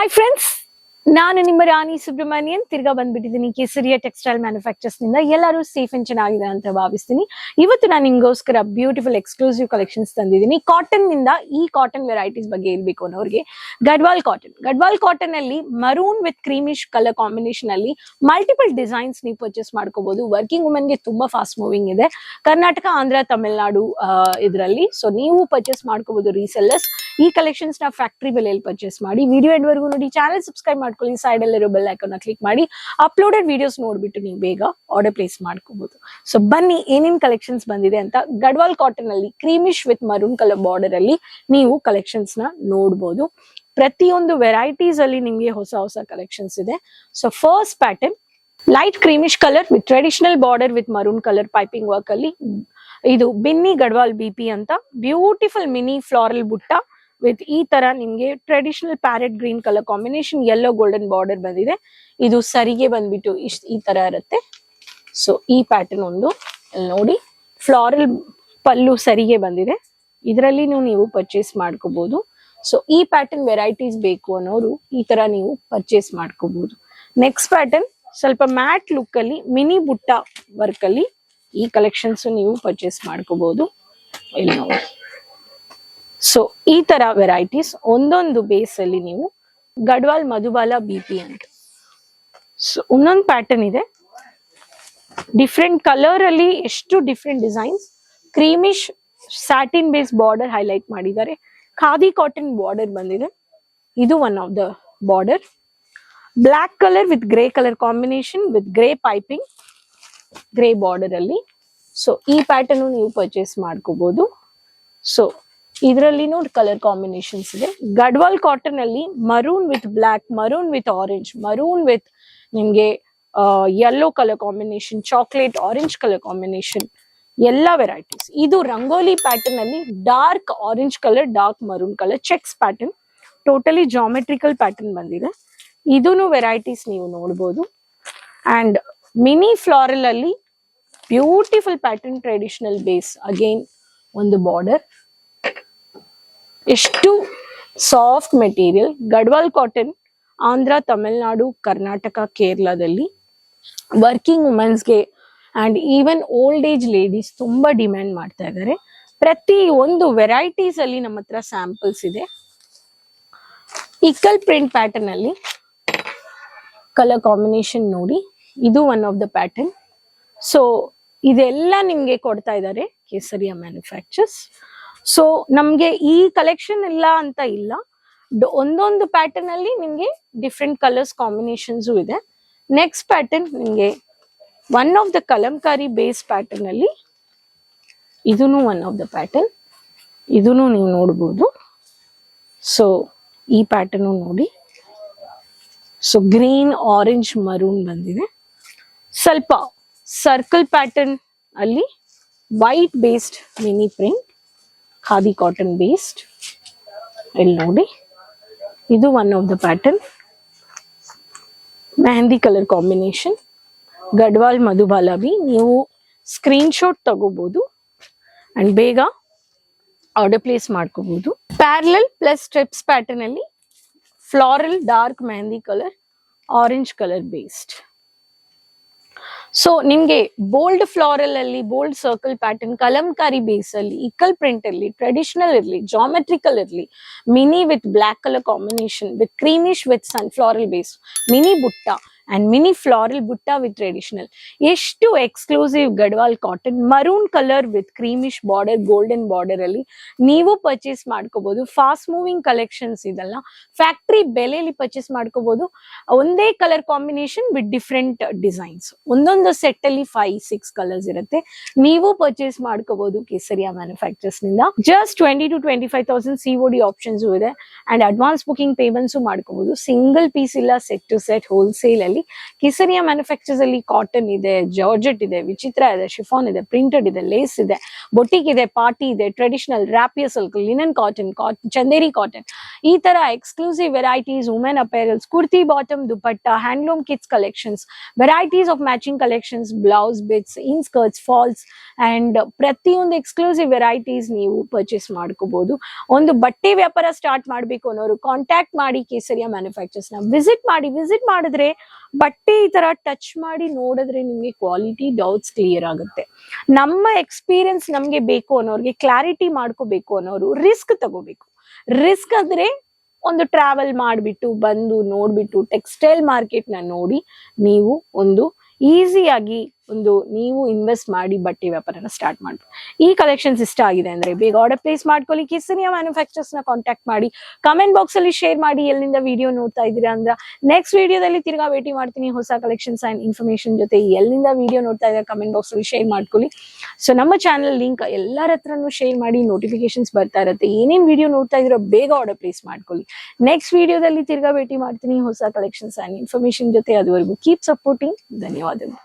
Hi friends ನಾನು ನಿಮ್ಮ ರಾಣಿ ಸುಬ್ರಹ್ಮಣ್ಯನ್. ತಿರ್ಗಾ ಬಂದ್ಬಿಟ್ಟಿದ್ದೀನಿ ಕೇಸರಿಯ ಟೆಕ್ಸ್ಟೈಲ್ ಮ್ಯಾನುಫ್ಯಾಕ್ಚರ್ಸ್ನಿಂದ. ಎಲ್ಲರೂ ಸೇಫ್ ಅಂಡ್ ಚೆನ್ನಾಗಿದೆ ಅಂತ ಭಾವಿಸ್ತೀನಿ. ಇವತ್ತು ನಾನು ನಿಮ್ಗೋಸ್ಕರ ಬ್ಯೂಟಿಫುಲ್ ಎಕ್ಸ್ಕ್ಲೂಸಿವ್ ಕಲೆಕ್ಷನ್ಸ್ ತಂದಿದ್ದೀನಿ. ಕಾಟನ್ನಿಂದ ಈ ಕಾಟನ್ ವೆರೈಟೀಸ್ ಬಗ್ಗೆ ಇರಬೇಕು ಅನ್ನೋರಿಗೆ. ಗಡ್ವಾಲ್ ಕಾಟನ್ ಗಡ್ವಾಲ್ ಕಾಟನ್ ಅಲ್ಲಿ maroon with creamish colour combination ಅಲ್ಲಿ ಮಲ್ಟಿಪಲ್ ಡಿಸೈನ್ಸ್ ನೀವು ಪರ್ಚೇಸ್ ಮಾಡ್ಕೋಬಹುದು ವರ್ಕಿಂಗ್ ವುಮೆನ್ಗೆ ತುಂಬಾ ಫಾಸ್ಟ್ ಮೂವಿಂಗ್ ಇದೆ. ಕರ್ನಾಟಕ, ಆಂಧ್ರ, ತಮಿಳ್ನಾಡು ಇದರಲ್ಲಿ. ಸೊ ನೀವು ಪರ್ಚೇಸ್ ಮಾಡ್ಕೋಬಹುದು ರೀಸೆಲ್ಲರ್ಸ್ ಈ ಕಲೆಕ್ಷನ್ಸ್ನ ಫ್ಯಾಕ್ಟರಿ ಬೆಲೆಯಲ್ಲಿ ಪರ್ಚೇಸ್ ಮಾಡಿ ವಿಡಿಯೋ ಎಂಡ್ವರೆಗೂ ನೋಡಿ ಚಾನಲ್ ಸಬ್ಸ್ಕ್ರೈಬ್ ಮಾಡ್ಕೊಳ್ಳಿ ಸೈಡ್ ಅಲ್ಲಿರೋ ಬೆಲ್ ಐಕಾನ್ ಕ್ಲಿಕ್ ಮಾಡಿ ಅಪ್ಲೋಡೆಡ್ ವಿಡಿಯೋಸ್ ನೋಡ್ಬಿಟ್ಟು ನೀವು ಬೇಗ ಆರ್ಡರ್ ಪ್ಲೇಸ್ ಮಾಡ್ಕೋಬಹುದು ಸೊ ಬನ್ನಿ, ಏನೇನ್ ಕಲೆಕ್ಷನ್ಸ್ ಬಂದಿದೆ ಅಂತ ಗಡ್ವಾಲ್ ಕಾಟನ್ ಅಲ್ಲಿ creamish with maroon colour border ಅಲ್ಲಿ ನೀವು ಕಲೆಕ್ಷನ್ಸ್ನ ನೋಡಬಹುದು ಪ್ರತಿಯೊಂದು ವೆರೈಟೀಸ್ ಅಲ್ಲಿ ನಿಮ್ಗೆ ಹೊಸ ಹೊಸ ಕಲೆಕ್ಷನ್ಸ್ ಇದೆ. So first pattern light creamish colour with traditional border with maroon colour piping work ಅಲ್ಲಿ, ಇದು ಬಿನ್ನಿ ಗಡ್ವಾಲ್ ಬಿಪಿ ಅಂತ beautiful mini floral butta with ಈ ತರ ನಿಮ್ಗೆ traditional parrot green colour combination yellow golden border ಬಂದಿದೆ. ಇದು ಸರಿಗೆ ಬಂದ್ಬಿಟ್ಟು ಇಷ್ಟ ಈ ತರ ಇರುತ್ತೆ. ಸೊ ಈ ಪ್ಯಾಟರ್ನ್ ಒಂದು ನೋಡಿ. ಫ್ಲಾರಲ್ ಪಲ್ಲು ಸರಿಗೆ ಬಂದಿದೆ. ಇದರಲ್ಲಿ ನೀವು ಪರ್ಚೇಸ್ ಮಾಡ್ಕೋಬಹುದು ಸೊ ಈ ಪ್ಯಾಟರ್ನ್ ವೆರೈಟೀಸ್ ಬೇಕು ಅನ್ನೋರು ಈ ತರ ನೀವು ಪರ್ಚೇಸ್ ಮಾಡ್ಕೋಬಹುದು ನೆಕ್ಸ್ಟ್ ಪ್ಯಾಟರ್ನ್ ಸ್ವಲ್ಪ ಮ್ಯಾಟ್ ಲುಕ್ ಅಲ್ಲಿ ಮಿನಿ ಬುಟ್ಟ ವರ್ಕ್ ಅಲ್ಲಿ ಈ ಕಲೆಕ್ಷನ್ಸ್ ನೀವು ಪರ್ಚೇಸ್ ಮಾಡ್ಕೋಬಹುದು ಇಲ್ಲಿ ನೋಡಿ. ಸೊ ಈ ತರ ವೆರೈಟೀಸ್ ಒಂದೊಂದು ಬೇಸ್ ಅಲ್ಲಿ ನೀವು ಗಡ್ವಾಲ್, ಮಧುಬಾಲ ಬಿ ಪಿ ಅಂತ. ಸೊ ಒಂದೊಂದು ಪ್ಯಾಟರ್ನ್ ಇದೆ. ಡಿಫ್ರೆಂಟ್ ಕಲರ್ ಅಲ್ಲಿ ಎಷ್ಟು different designs creamish satin base border highlight ಮಾಡಿದ್ದಾರೆ. ಖಾದಿ ಕಾಟನ್ ಬಾರ್ಡರ್ ಬಂದಿದೆ. ಇದು one of the border black colour with grey colour combination with grey piping grey border ಅಲ್ಲಿ. ಸೊ ಈ ಪ್ಯಾಟರ್ನ್ ನೀವು ಪರ್ಚೇಸ್ ಮಾಡ್ಕೋಬಹುದು ಸೊ ಇದರಲ್ಲಿ ನೋಡಿ ಕಲರ್ ಕಾಂಬಿನೇಷನ್ಸ್ ಇದೆ. ಗಡ್ವಾಲ್ ಕಾಟನ್ ಅಲ್ಲಿ maroon with black maroon with orange maroon with ನಿಮ್ಗೆ yellow colour combination chocolate orange colour combination ಎಲ್ಲ ವೆರೈಟೀಸ್ ಇದು ರಂಗೋಲಿ ಪ್ಯಾಟರ್ನ್ ಅಲ್ಲಿ dark orange colour dark maroon colour checks pattern totally geometrical pattern ಬಂದಿದೆ. ಇದೂನು varieties ನೀವು ನೋಡ್ಬೋದು. ಅಂಡ್ ಮಿನಿ ಫ್ಲಾರಲ್ ಅಲ್ಲಿ beautiful pattern traditional base again ಒಂದು ಬಾರ್ಡರ್ ಎಷ್ಟು soft material? Gadwal cotton, Andhra, Tamil Nadu, Karnataka, ಕೇರಳದಲ್ಲಿ. Working ವುಮೆನ್ಸ್ಗೆ and even old age ladies ತುಂಬಾ demand ಮಾಡ್ತಾ ಇದ್ದಾರೆ. ಪ್ರತಿ ಒಂದು ವೆರೈಟೀಸ್ ಅಲ್ಲಿ ನಮ್ಮ ಹತ್ರ ಸ್ಯಾಂಪಲ್ಸ್ ಇದೆ. ಇಕ್ಕಲ್ ಪ್ರಿಂಟ್ ಪ್ಯಾಟರ್ನ್ ಅಲ್ಲಿ ಕಲರ್ ಕಾಂಬಿನೇಷನ್ ನೋಡಿ. ಇದು one of the pattern so ಇದೆಲ್ಲ ನಿಮಗೆ ಕೊಡ್ತಾ ಇದ್ದಾರೆ ಕೇಸರಿಯ ಮ್ಯಾನುಫ್ಯಾಕ್ಚರ್ಸ್ ಸೊ ನಮ್ಗೆ ಈ ಕಲೆಕ್ಷನ್ ಇಲ್ಲ ಅಂತ ಇಲ್ಲ. ಒಂದೊಂದು ಪ್ಯಾಟರ್ನ್ ಅಲ್ಲಿ ನಿಮ್ಗೆ ಡಿಫ್ರೆಂಟ್ ಕಲರ್ಸ್ ಕಾಂಬಿನೇಷನ್ಸ್ ಇದೆ. ನೆಕ್ಸ್ಟ್ ಪ್ಯಾಟರ್ನ್ ನಿಮ್ಗೆ one of the Kalamkari base pattern ಅಲ್ಲಿ ಇದೂನು ಒನ್ ಆಫ್ ದ ಪ್ಯಾಟರ್ನ್ ಇದೂ ನೀವು ನೋಡ್ಬೋದು. ಸೊ ಈ ಪ್ಯಾಟರ್ನ್ ನೋಡಿ. ಸೊ ಗ್ರೀನ್ ಆರೆಂಜ್ ಮರೂನ್ ಬಂದಿದೆ. ಸ್ವಲ್ಪ ಸರ್ಕಲ್ ಪ್ಯಾಟರ್ನ್ ಅಲ್ಲಿ white based mini print khadi cotton based ಇಲ್ಲಿ ನೋಡಿ. ಇದು one of the pattern mehndi colour combination Gadwal ಮಧುಬಾಲವಿ ನೀವು ಸ್ಕ್ರೀನ್ ಶಾಟ್ ತಗೋಬಹುದು ಅಂಡ್ ಬೇಗ ಆರ್ಡರ್ ಪ್ಲೇಸ್ ಮಾಡ್ಕೋಬಹುದು ಪ್ಯಾರಲಲ್ ಪ್ಲಸ್ ಸ್ಟ್ರಿಪ್ಸ್ ಪ್ಯಾಟರ್ನ್ ಅಲ್ಲಿ floral dark mehndi colour orange colour based so ನಿಮ್ಗೆ bold floral ಅಲ್ಲಿ bold circle pattern Kalamkari base ಅಲ್ಲಿ Ilkal print ಇರಲಿ traditional ಇರ್ಲಿ ಜಾಮೆಟ್ರಿಕಲ್ ಇರ್ಲಿ mini with black colour combination with creamish with sun floral base mini butta and mini floral butta with traditional ಎಷ್ಟು exclusive Gadwal cotton maroon colour with creamish border golden border ಅಲ್ಲಿ ನೀವು purchase ಮಾಡ್ಕೋಬಹುದು fast moving collections ಇದೆಲ್ಲ. Factory ಬೆಲೆಯಲ್ಲಿ purchase ಮಾಡ್ಕೋಬಹುದು ಒಂದೇ colour combination with different designs ಒಂದೊಂದು set ಅಲ್ಲಿ ಫೈವ್ ಸಿಕ್ಸ್ ಕಲರ್ಸ್ ಇರುತ್ತೆ. ನೀವು ಪರ್ಚೇಸ್ ಮಾಡ್ಕೋಬಹುದು Kesariya ಮ್ಯಾನುಫ್ಯಾಕ್ಚರ್ಸ್ನಿಂದ. Just twenty to twenty five thousand C D options ಇದೆ. ಅಂಡ್ ಅಡ್ವಾನ್ಸ್ ಬುಕಿಂಗ್ ಪೇಮೆಂಟ್ಸ್ ಮಾಡ್ಕೋಬಹುದು ಸಿಂಗಲ್ ಪೀಸ್ ಇಲ್ಲ ಸೆಟ್ ಟು ಸೆಟ್ ಹೋಲ್ಸೇಲ್ ಅಲ್ಲಿ. ಅಲ್ಲಿ ಕಿಸರಿಯ ಮ್ಯಾನುಫ್ಯಾಕ್ಚರ್ಸ್ ಅಲ್ಲಿ ಕಾಟನ್ ಇದೆ ಜಾರ್ಜೆಟ್ ಇದೆ, ವಿಚಿತ್ರ ಇದೆ ಶಿಫಾನ್ ಇದೆ ಪ್ರಿಂಟೆಡ್ ಇದೆ ಲೇಸ್ ಇದೆ ಬೊಟಿಕ್ ಇದೆ ಪಾರ್ಟಿ ಇದೆ traditional ರಾಪಿಯ silk linen cotton cotton Chanderi cotton ಈ ತರ exclusive varieties women apparels kurti bottom dupatta handloom kids collections varieties of matching collections blouse bits inskirts falls and ಪ್ರತಿಯೊಂದು exclusive varieties ನೀವು purchase ಮಾಡ್ಕೋಬಹುದು ಒಂದು ಬಟ್ಟೆ ವ್ಯಾಪಾರ ಸ್ಟಾರ್ಟ್ ಮಾಡಬೇಕು ಅನ್ನೋರು ಕಾಂಟ್ಯಾಕ್ಟ್ ಮಾಡಿ ಕೇಸರಿಯಾ ಮ್ಯಾನುಫ್ಯಾಕ್ಚರ್ಸ್ನ. ವಿಸಿಟ್ ಮಾಡಿ ವಿಸಿಟ್ ಮಾಡಿದ್ರೆ ಬಟ್ಟೆ ಈ ತರ ಟಚ್ ಮಾಡಿ ನೋಡಿದ್ರೆ ನಿಮ್ಗೆ ಕ್ವಾಲಿಟಿ ಡೌಟ್ಸ್ ಕ್ಲಿಯರ್ ಆಗುತ್ತೆ. ನಮ್ಮ ಎಕ್ಸ್ಪೀರಿಯನ್ಸ್ ನಮ್ಗೆ ಬೇಕು ಅನ್ನೋರ್ಗೆ ಕ್ಲಾರಿಟಿ ಮಾಡ್ಕೋಬೇಕು ಅನ್ನೋರು ರಿಸ್ಕ್ ತಗೋಬೇಕು. ರಿಸ್ಕ್ ಅಂದ್ರೆ ಒಂದು ಟ್ರಾವೆಲ್ ಮಾಡಿಬಿಟ್ಟು, ಬಂದು ನೋಡ್ಬಿಟ್ಟು ಟೆಕ್ಸ್ಟೈಲ್ ಮಾರ್ಕೆಟ್ನ ನೋಡಿ ನೀವು ಒಂದು ಈಸಿಯಾಗಿ ಒಂದು ನೀವು ಇನ್ವೆಸ್ಟ್ ಮಾಡಿ ಬಟ್ಟೆ ವ್ಯಾಪಾರನ ಸ್ಟಾರ್ಟ್ ಮಾಡ್ಬೋದು. ಈ ಕಲೆಕ್ಷನ್ಸ್ ಇಷ್ಟ ಆಗಿದೆ ಅಂದ್ರೆ ಬೇಗ ಆರ್ಡರ್ ಪ್ಲೇಸ್ ಮಾಡ್ಕೊಳ್ಳಿ ಕಿಸಿನಿಯಾ ಮ್ಯಾನುಫ್ಯಾಕ್ಚರ್ಸ್ನ ಕಾಂಟ್ಯಾಕ್ಟ್ ಮಾಡಿ ಕಮೆಂಟ್ ಬಾಕ್ಸ್ ಅಲ್ಲಿ ಶೇರ್ ಮಾಡಿ, ಎಲ್ಲಿಂದ ವಿಡಿಯೋ ನೋಡ್ತಾ ಇದ್ದೀರಾ ಅಂದ್ರೆ ನೆಕ್ಸ್ಟ್ ವಿಡಿಯೋದಲ್ಲಿ ತಿರ್ಗಾ ಭೇಟಿ ಮಾಡ್ತೀನಿ ಹೊಸ ಕಲೆಕ್ಷನ್ಸ್ ಅಂಡ್ ಇನ್ಫಾರ್ಮೇಶನ್ ಜೊತೆ ಎಲ್ಲಿಂದ ವಿಡಿಯೋ ನೋಡ್ತಾ ಇದ್ದಾರೆ ಕಮೆಂಟ್ ಬಾಕ್ಸ್ ಅಲ್ಲಿ ಶೇರ್ ಮಾಡ್ಕೊಳ್ಳಿ. ಸೊ ನಮ್ಮ ಚಾನಲ್ ಲಿಂಕ್ ಎಲ್ಲರ ಹತ್ರನೂ ಶೇರ್ ಮಾಡಿ ನೋಟಿಫಿಕೇಶನ್ಸ್ ಬರ್ತಾ ಇರುತ್ತೆ. ಏನೇನ್ ವಿಡಿಯೋ ನೋಡ್ತಾ ಇದ್ದೀರೋ ಬೇಗ ಆರ್ಡರ್ ಪ್ಲೇಸ್ ಮಾಡ್ಕೊಳ್ಳಿ. ನೆಕ್ಸ್ಟ್ ವಿಡಿಯೋದಲ್ಲಿ ತಿರ್ಗಾ ಭೇಟಿ ಮಾಡ್ತೀನಿ ಹೊಸ ಕಲೆಕ್ಷನ್ಸ್ ಅಂಡ್ ಇನ್ಫಾರ್ಮೇಶನ್ ಜೊತೆ. ಅದುವರೆಗೂ ಕೀಪ್ ಸಪೋರ್ಟಿಂಗ್ ಧನ್ಯವಾದಗಳು.